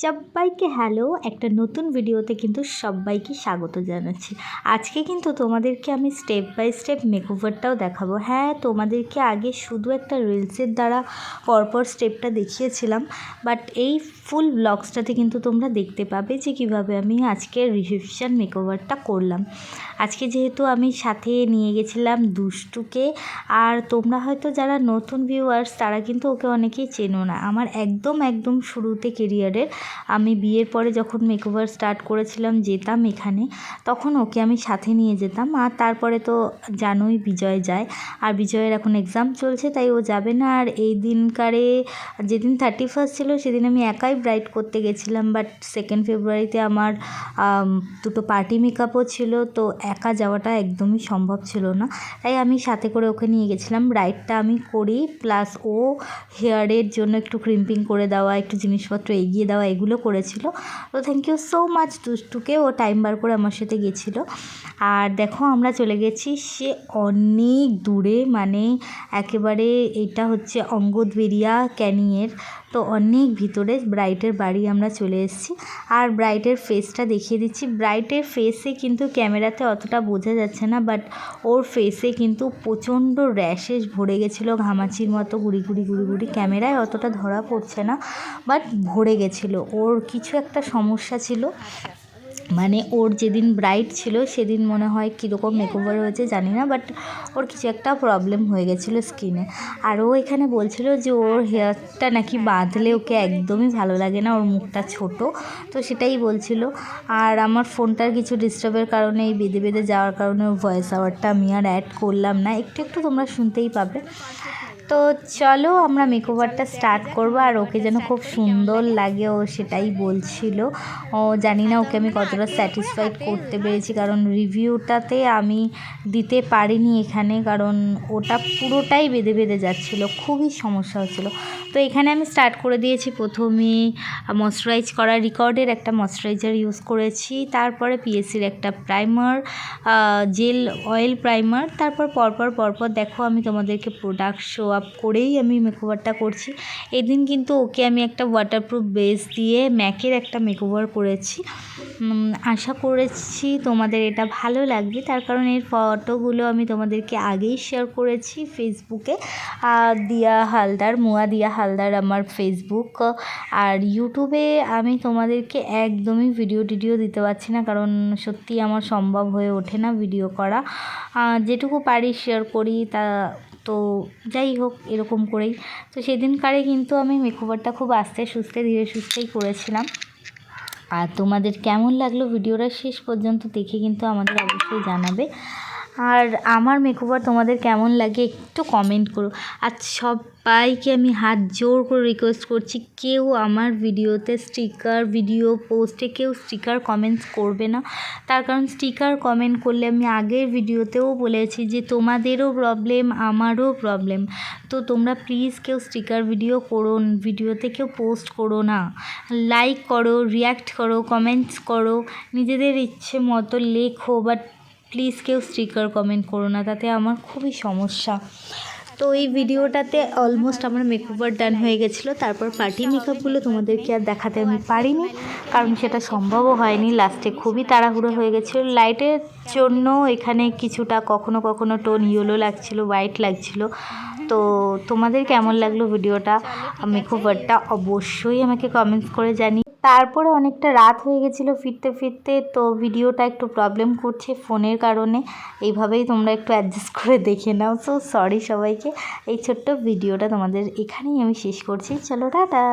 সবাইকে হ্যালো একটা নতুন ভিডিওতে কিন্তু সবাইকে স্বাগত জানাচ্ছি। আজকে কিন্তু তোমাদেরকে আমি স্টেপ বাই স্টেপ মেকওভারটাও দেখাবো। হ্যাঁ তোমাদেরকে আগে শুধু একটা রিলসের দ্বারা পরপর স্টেপটা দেখিয়েছিলাম বাট এই ফুল ব্লগসটাতে কিন্তু তোমরা দেখতে পাবে যে কীভাবে আমি আজকে রিসেপশন মেকওভারটা করলাম। আজকে যেহেতু আমি সাথে নিয়ে গেছিলাম দুষ্টুকে, আর তোমরা হয়তো যারা নতুন ভিউয়ার্স তারা কিন্তু ওকে অনেকেই চেনো না। আমার একদম একদম শুরুতে কেরিয়ারের আমি বিয়ের পরে যখন মেকওভার স্টার্ট করেছিলাম যেতাম এখানে, তখন ওকে আমি সাথে নিয়ে যেতাম। আর তারপরে তো জানোই বিজয় যায়। আর বিজয়ের এখন এক্সাম চলছে, তাই ও যাবে না। আর এই দিনকারে যেদিন থার্টি ফার্স্ট ছিল, সেদিন আমি একাই ব্রাইট করতে গেছিলাম। বাট সেকেন্ড ফেব্রুয়ারিতে আমার দুটো পার্টি মেকআপও ছিল। তো একা যাওয়াটা একদমই সম্ভব ছিল না। তাই আমি সাথে করে ওকে নিয়ে গেছিলাম। ব্রাইডটা আমি করি। প্লাস ও হেয়ারের জন্য একটু ক্রিম্পিং করে দেওয়া, একটু জিনিসপত্র এগিয়ে দেওয়া এগুলো করেছিল। তো থ্যাংক ইউ সো মাচ দুষ্টুকে, ও টাইম বার করে আমার সাথে গেছিল। আর দেখো আমরা চলে গেছি, সে অনেক দূরে মানে একেবারে এটা হচ্ছে অঙ্গদবেরিয়া ক্যানিংয়ের তো অনেক ভিতরে ব্রাইটের বাড়ি আমরা চলে এসেছি। আর ব্রাইটের ফেসটা দেখিয়ে দিচ্ছি। ব্রাইটের ফেসে কিন্তু ক্যামেরাতে অতটা বোঝা যাচ্ছে না বাট ওর ফেসে কিন্তু প্রচণ্ড র্যাশেস ভরে গেছিল, ঘামাচির মতো গুড়ি গুড়ি গুড়ি গুড়ি। ক্যামেরায় অতটা ধরা পড়ছে না বাট ভরে গেছিল। ওর কিছু একটা সমস্যা ছিল। মানে ওর যেদিন ব্রাইট ছিল, সেদিন মনে হয় কীরকম মেকওভার হয়েছে, জানি না বাট ওর কিছু একটা প্রবলেম হয়ে গেছিল স্কিনে আর ও এখানে বলছিল যে, ওর হেয়ারটা নাকি বাঁধলে ওকে একদমই ভালো লাগে না, ওর মুখটা ছোট, তো সেটাই বলছিল। আর আমার ফোনটার কিছু ডিস্টার্বের কারণে, এই বেঁধে বেঁধে যাওয়ার কারণে ওর ভয়েস আওয়ারটা আমি আর অ্যাড করলাম না। একটু একটু তোমরা শুনতেই পাবে। তো চলো আমরা মেকওভারটা স্টার্ট করব, আর ওকে যেন খুব সুন্দর লাগে, ও সেটাই বলছিল। ও জানি না ওকে আমি কতটা স্যাটিসফাইড করতে পেরেছি, কারণ রিভিউটাতে আমি দিতে পারিনি এখানে, কারণ ওটা পুরোটাই বেঁধে বেঁধে যাচ্ছিল, খুবই সমস্যা হচ্ছিল। তো এখানে আমি স্টার্ট করে দিয়েছি প্রথমে ময়শ্চারাইজ করা রিকর্ডের একটা ময়শ্চারাইজার ইউজ করেছি, তারপরে পিএসসির একটা প্রাইমার জেল অয়েল প্রাইমার তারপর পরপর পরপর দেখো আমি তোমাদেরকে প্রোডাক্ট শো আপ করেই আমি মেকওভারটা করছি। এদিন কিন্তু ওকে আমি একটা ওয়াটারপ্রুফ বেস দিয়ে ম্যাকের একটা মেকওভার করেছি। আশা করেছি তোমাদের এটা ভালো লাগবে। তার কারণ এর ফটোগুলো আমি তোমাদেরকে আগেই শেয়ার করেছি ফেসবুকে দিয়া হালদার, মুয়া দিয়া হালদার আমার ফেসবুক আর ইউটিউবে আমি তোমাদেরকে একদমই ভিডিও টিডিও দিতে পারছি না। কারণ সত্যি আমার সম্ভব হয়ে ওঠে না ভিডিও করা। যেটুকু পারি শেয়ার করি, তা তো যাই হোক, এরকম করেই। তো সেদিনকারে কিন্তু আমি মেকওভারটা খুব আস্তে সুস্থে, ধীরে সুস্থেই করেছিলাম। আর তোমাদের কেমন লাগল ভিডিওটা শেষ পর্যন্ত দেখে কিন্তু আমাদের অবশ্যই জানাবে। আর আমার মেকওভার তোমাদের কেমন লাগে একটু কমেন্ট করো। আর সবাইকে আমি হাত জোর করে রিকোয়েস্ট করছি, কেউ আমার ভিডিওতে স্টিকার ভিডিও পোস্টে কেউ স্টিকার কমেন্টস করবে না। তার কারণ স্টিকার কমেন্ট করলে আমি আগের ভিডিওতেও বলেছি যে তোমাদেরও প্রবলেম আমারও প্রবলেম তো তোমরা প্লিজ কেউ স্টিকার ভিডিও করো ভিডিওতে কেউ পোস্ট করো না। লাইক করো রিয়াক্ট করো কমেন্টস করো। নিজেদের ইচ্ছে মতো লেখো বাট প্লিজ কেউ স্টিকার কমেন্ট করো না, তাতে আমার খুবই সমস্যা। তো এই ভিডিওটাতে অলমোস্ট আমার মেকওভার ডান হয়ে গেছিল, তারপর পার্টি মেকআপগুলো তোমাদেরকে আর দেখাতে আমি পারিনি, কারণ সেটা সম্ভবও হয়নি। লাস্টে খুবই তাড়াহুড়ো হয়ে গেছিল। লাইটের জন্য এখানে কিছুটা কখনো কখনো টোন ইয়েলো লাগছিল হোয়াইট লাগছিল। তো তোমাদের কেমন লাগল ভিডিওটা? মেকওভারটা অবশ্যই আমাকে কমেন্টস করে জানি তারপরে অনেকটা রাত হয়ে গেছিল ফিরতে ফিরতে, তো ভিডিওটা একটু প্রবলেম করছে ফোনের কারণে। এইভাবেই তোমরা একটু অ্যাডজাস্ট করে দেখে নাও। সো সরি সবাইকে। এই ছোট্ট ভিডিওটা তোমাদের এখানেই আমি শেষ করছি। চলো, টাটা!